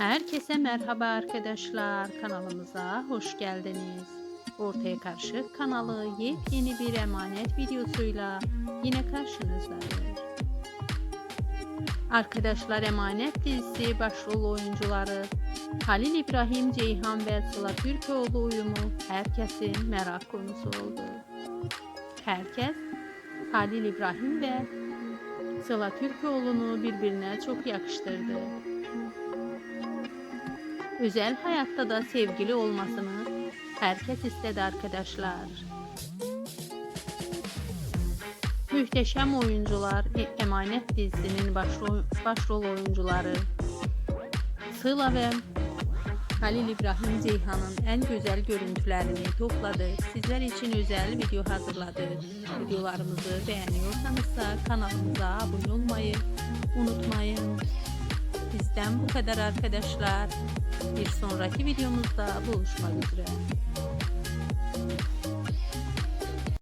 Herkese merhaba arkadaşlar. Kanalımıza hoş geldiniz. Ortaya Karşı kanalı yepyeni bir emanet videosuyla yine karşınızdayız. Arkadaşlar Emanet dizisi başrol oyuncuları Halil İbrahim Ceyhan ve Sıla Türkoğlu uyumu herkesin merak konusu oldu. Herkes Halil İbrahim ve Sıla Türkoğlu'nu birbirine çok yakıştırdı. Özel hayatta da sevgili olmasını herkes istedi arkadaşlar. Mühteşem oyuncular Emanet dizisinin başrol, başrol oyuncuları Sıla ve Halil İbrahim Ceyhan'ın en güzel görüntülerini topladı. Sizler için özel video hazırladı. Videolarımızı beğeniyorsanız da kanalımıza abone olmayı. Bizden bu kadar arkadaşlar. Bir sonraki videomuzda buluşmak üzere.